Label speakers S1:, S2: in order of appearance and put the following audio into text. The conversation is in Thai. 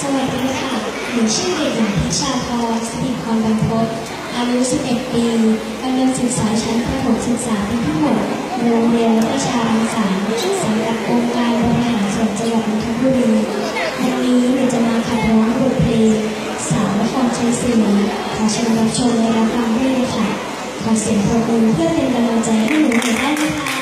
S1: สวัสดีค่ะ หนูชื่อเด็กหญิงพิชาพรสถิตพรบรรพตอายุ 11 ปีกำลังศึกษาชั้นประถมศึกษาปีที่6โรงเรียนวัดประชารังสรสังกัดองค์การบริหารส่วนจังหวัดนนทบุรีวันนี้หนูจะมาขับร้องบทเพลงสาวนครชัยศรีขอเชิญรับชมและรับฟังด้วยยค่ะ ขอเสียงปรบมือเพื่อเป็นกำลังใจให้หนูหน่อยได้ไหมคะ